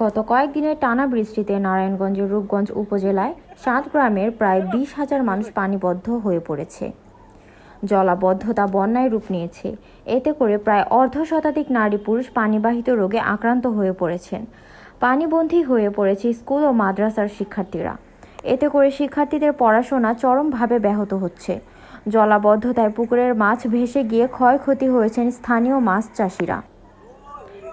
গত কয়েকদিনের টানা বৃষ্টিতে নারায়ণগঞ্জের রূপগঞ্জ উপজেলায় সাত গ্রামের প্রায় বিশ হাজার মানুষ পানিবদ্ধ হয়ে পড়েছে। জলাবদ্ধতা বন্যায় রূপ নিয়েছে। এতে করে প্রায় অর্ধ শতাধিক নারী পুরুষ পানিবাহিত রোগে আক্রান্ত হয়ে পড়েছেন। পানিবন্দী হয়ে পড়েছে স্কুল ও মাদ্রাসার শিক্ষার্থীরা। এতে করে শিক্ষার্থীদের পড়াশোনা চরমভাবে ব্যাহত হচ্ছে। জলাবদ্ধতায় পুকুরের মাছ ভেসে গিয়ে ক্ষয়ক্ষতি হয়েছেন স্থানীয় মাছ চাষিরা।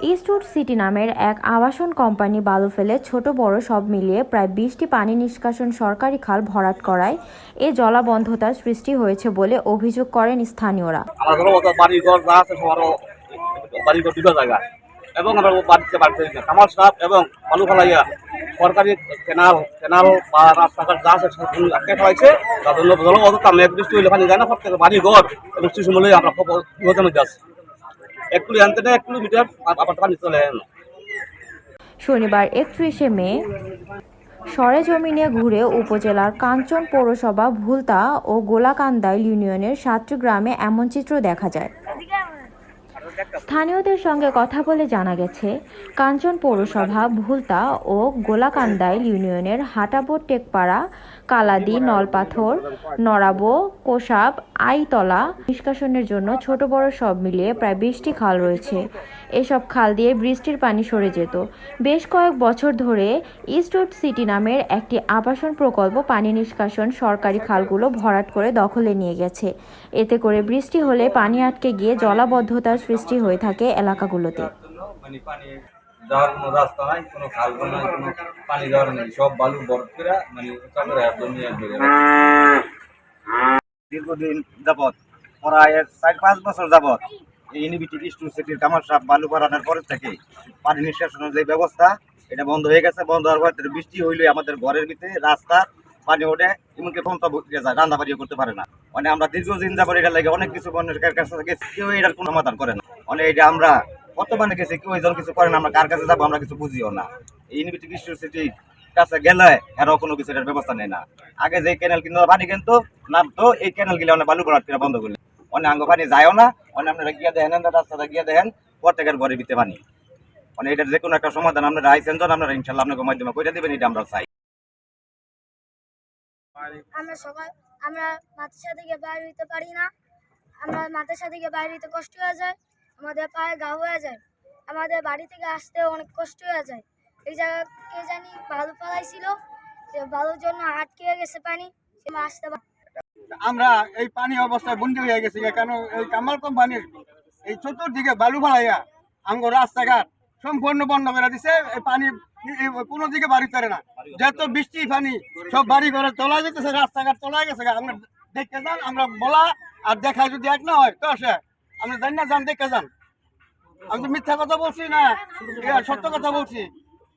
ইস্টউড সিটি নামের এক আবাসন কোম্পানি বালু ফেলে ছোট বড় সব মিলিয়ে প্রায় বিশটি পানি নিষ্কাশন সরকারি খাল ভরাট করায় এ জলাবদ্ধতার সৃষ্টি হয়েছে বলে অভিযোগ করেন স্থানীয়রা। এবং আমরা বাড়িতে বাড়িতে কামাল সাপ এবং বালু ফেলাইয়া সরকারি কেনাল কেনাল বা রাস্তাঘাট যা আছে আটকে ফেলাইছে। তার জন্য জলবদ্ধতা মেঘ বৃষ্টি হইলে পানি যায় না প্রত্যেক বাড়ি ঘর এবং শিশু মূল্যে আমরা আছি। শনিবার একত্রিশে মে, সরেজমিনে ঘুরে উপজেলার কাঞ্চন পৌরসভা ভুলতা ও গোলাকান্দাইল ইউনিয়নের সাতটি গ্রামে এমন চিত্র দেখা যায়। স্থানীয়দের সঙ্গে কথা বলে জানা গেছে, কাঞ্চন পৌরসভা, ভুলতা ও গোলাকান্দাইল ইউনিয়নের হাটাবো, টেকপাড়া, কালাদি, নলপাথর নরাবো কোসাব, আইতলা নিষ্কাশনের জন্য ছোট বড় সব মিলিয়ে প্রায় বিশটি খাল রয়েছে। এসব খাল দিয়ে বৃষ্টির পানি সরে যেত। বেশ কয়েক বছর ধরে ইস্টউড সিটি নামের একটি আবাসন প্রকল্প পানি নিষ্কাশন সরকারি খালগুলো ভরাট করে দখলে নিয়ে গেছে। এতে করে বৃষ্টি হলে পানি আটকে গিয়ে জলাবদ্ধতার সৃষ্টি হয়ে থাকে এলাকাগুলোতে। দীর্ঘদিন যাবৎ, প্রায় চার পাঁচ বছর যাবৎ এই ইউনিভিটি স্টু সিটির কামার সাপ বালু ভরানোর পরে থেকে পানি নিষ্কাশনের যে ব্যবস্থা, এটা বন্ধ হয়ে গেছে। বন্ধ হওয়ার পর বৃষ্টি হইলে আমাদের ঘরের ভিতরে রাস্তা, পানি ওঠে, এমনকি বসে যায় রান্না বাড়িও করতে পারে না। মানে আমরা দীর্ঘদিন যাবৎ এটা লাগে অনেক কিছু কেউ এটার কোনো সমাধান করে না। মানে এটা আমরা বর্তমানে গেছি, কেউ এজন কিছু করে না, আমরা কার কাছে যাব আমরা কিছু বুঝিও না। এই ইউনিভিটি স্টু সিটির কাছে গেলে এরাও কোনো কিছু এটার ব্যবস্থা না। আগে যে ক্যানেল পানি নামতো, এই ক্যানেল অনেক বালু বন্ধ করলে। অনেক আঙ্গ পানি যায়ও না, অনেক আপনারা গিয়ে দেখেন রাস্তাটা গিয়ে দেখেন, প্রত্যেকের ঘরে ভিতরে পানি। মানে এটার যে কোনো একটা সমাধান আপনারা আইসেন আপনারা ইনশাল্লাহ আপনাকে মাধ্যমে করে দিবেন, এটা আমরা চাই। আমরা সকাল আমরা মাদ্রাসা থেকে বাইরে হইতে পারি না। আমরা মাদ্রাসা থেকে বাইরে হইতে কষ্ট হয়ে যায়, আমাদের পায়ে গা হয়ে যায়। আমাদের বাড়ি থেকে আসতে অনেক কষ্ট হয়ে যায়। এই জায়গা কে জানি ভালো পালাইছিল সে ভালোর জন্য আটকে গেছে পানি, সে আসতে আমরা এই পানি অবস্থায় বন্দি হয়ে গেছি কেন এই কামাল কোম্পানির এই চতুর্দিকে বালু ফালাইয়া আঙ্গ রাস্তাঘাট সম্পূর্ণ বন্ধ করে দিছে, এই পানি কোনো দিকে বাড়ি করে না। যত বৃষ্টি পানি সব বাড়ি ঘরে চলা যেতেছে, রাস্তাঘাট চলা গেছে আমরা দেখতে যান, আমরা বলা আর দেখা যদি এক না হয়, তো সে আমরা জানি না যান দেখে যান। আমি তো মিথ্যা কথা বলছি না সত্য কথা বলছি।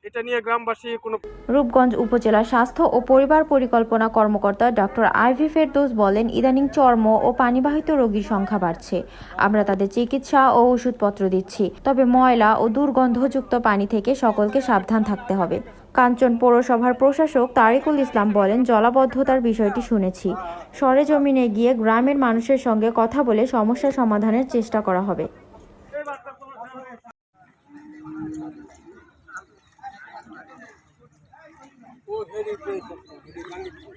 এটা নিয়ে গ্রামবাসী কোনো রূপগঞ্জ উপজেলা স্বাস্থ্য ও পরিবার পরিকল্পনা কর্মকর্তা ডক্টর আইভি ফেরদৌস বলেন, ইদানিং চর্ম ও পানিবাহিত রোগীর সংখ্যা বাড়ছে। আমরা তাদের চিকিৎসা ও ওষুধপত্র দিচ্ছি, তবে ময়লা ও দুর্গন্ধযুক্ত পানি থেকে সকলকে সাবধান থাকতে হবে। কাঞ্চন পৌরসভার প্রশাসক তারিকুল ইসলাম বলেন, জলাবদ্ধতার বিষয়টি শুনেছি। সরেজমিনে গিয়ে গ্রামের মানুষের সঙ্গে কথা বলে সমস্যা সমাধানের চেষ্টা করা হবে। Ele é doido, ele é maluco.